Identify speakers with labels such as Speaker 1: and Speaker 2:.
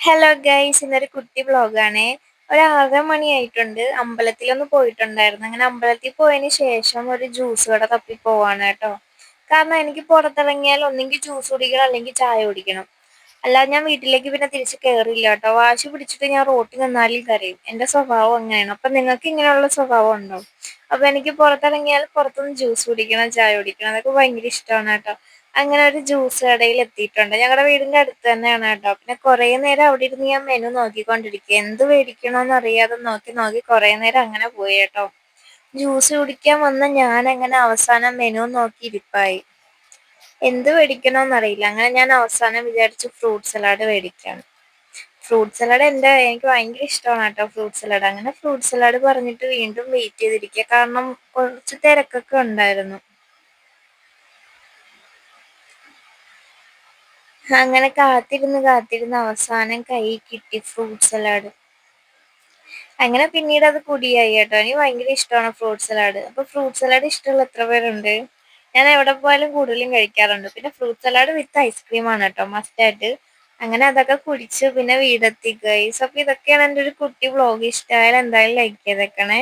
Speaker 1: Hello guys ഇന്നൊരു കുട്ടി വ്ളോഗാണ് ഒരു ആറര മണിയായിട്ടുണ്ട്. അമ്പലത്തിലൊന്ന് പോയിട്ടുണ്ടായിരുന്നു. അങ്ങനെ അമ്പലത്തിൽ പോയതിന് ശേഷം ഒരു ജ്യൂസ് കട തപ്പി പോവാണ് കേട്ടോ. കാരണം എനിക്ക് പുറത്തിറങ്ങിയാൽ ഒന്നെങ്കിൽ ജ്യൂസ് കുടിക്കണം അല്ലെങ്കിൽ ചായ കുടിക്കണം. അല്ലാതെ ഞാൻ വീട്ടിലേക്ക് പിന്നെ തിരിച്ച് കയറില്ല കേട്ടോ. വാശി പിടിച്ചിട്ട് ഞാൻ റോട്ടിൽ നിന്നാലും കരയും. എന്റെ സ്വഭാവം അങ്ങനെയാണ്. അപ്പം നിങ്ങൾക്ക് ഇങ്ങനെയുള്ള സ്വഭാവം ഉണ്ടോ? അപ്പം എനിക്ക് പുറത്തിറങ്ങിയാൽ പുറത്തുനിന്ന് ജ്യൂസ് കുടിക്കണം ചായ കുടിക്കണം. അതൊക്കെ ഭയങ്കര ഇഷ്ടമാണ് കേട്ടോ. അങ്ങനെ ഒരു ജ്യൂസ് കടയിൽ എത്തിയിട്ടുണ്ട്. ഞങ്ങളുടെ വീടിന്റെ അടുത്ത് തന്നെയാണ് കേട്ടോ. പിന്നെ കുറേ നേരം അവിടെ ഇരുന്ന് ഞാൻ മെനു നോക്കിക്കൊണ്ടിരിക്കുക എന്ത് മേടിക്കണമെന്ന് അറിയാതെ നോക്കി നോക്കി കുറേ നേരം അങ്ങനെ പോയി കേട്ടോ. ജ്യൂസ് കുടിക്കാൻ വന്ന ഞാൻ അങ്ങനെ അവസാനം മെനു നോക്കി ഇരിപ്പായി. എന്ത് മേടിക്കണമെന്നറിയില്ല അങ്ങനെ ഞാൻ അവസാനം വിചാരിച്ചു ഫ്രൂട്ട് സലാഡ് മേടിക്കാണ് ഫ്രൂട്ട് സലാഡ് എന്റെ എനിക്ക് ഭയങ്കര ഇഷ്ടമാണ് കേട്ടോ ഫ്രൂട്ട് സലാഡ് അങ്ങനെ ഫ്രൂട്ട് സലാഡ് പറഞ്ഞിട്ട് വീണ്ടും വെയിറ്റ് ചെയ്തിരിക്കുക കാരണം കുറച്ച് തിരക്കൊക്കെ ഉണ്ടായിരുന്നു. അങ്ങനെ കാത്തിരുന്ന് കാത്തിരുന്ന് അവസാനം കൈ കിട്ടി ഫ്രൂട്ട് സലാഡ് അങ്ങനെ പിന്നീട് അത് കുടിയായി കേട്ടോ. എനിക്ക് ഭയങ്കര ഇഷ്ടമാണ് ഫ്രൂട്ട് സലാഡ് അപ്പൊ ഫ്രൂട്ട് സലാഡ് ഇഷ്ടമുള്ള എത്ര പേരുണ്ട്? ഞാൻ എവിടെ പോയാലും കൂടുതലും കഴിക്കാറുണ്ട്. പിന്നെ ഫ്രൂട്ട് സലാഡ് വിത്ത് ഐസ്ക്രീമാണ് കേട്ടോ മസ്റ്റായിട്ട് അങ്ങനെ അതൊക്കെ കുടിച്ച് പിന്നെ വീടെത്തി ഗൈസ് അപ്പൊ ഇതൊക്കെയാണ് എന്റെ ഒരു കുട്ടി വ്ളോഗ് ഇഷ്ടമായാലും എന്തായാലും ലൈക്ക് ചെയ്തേക്കണേ.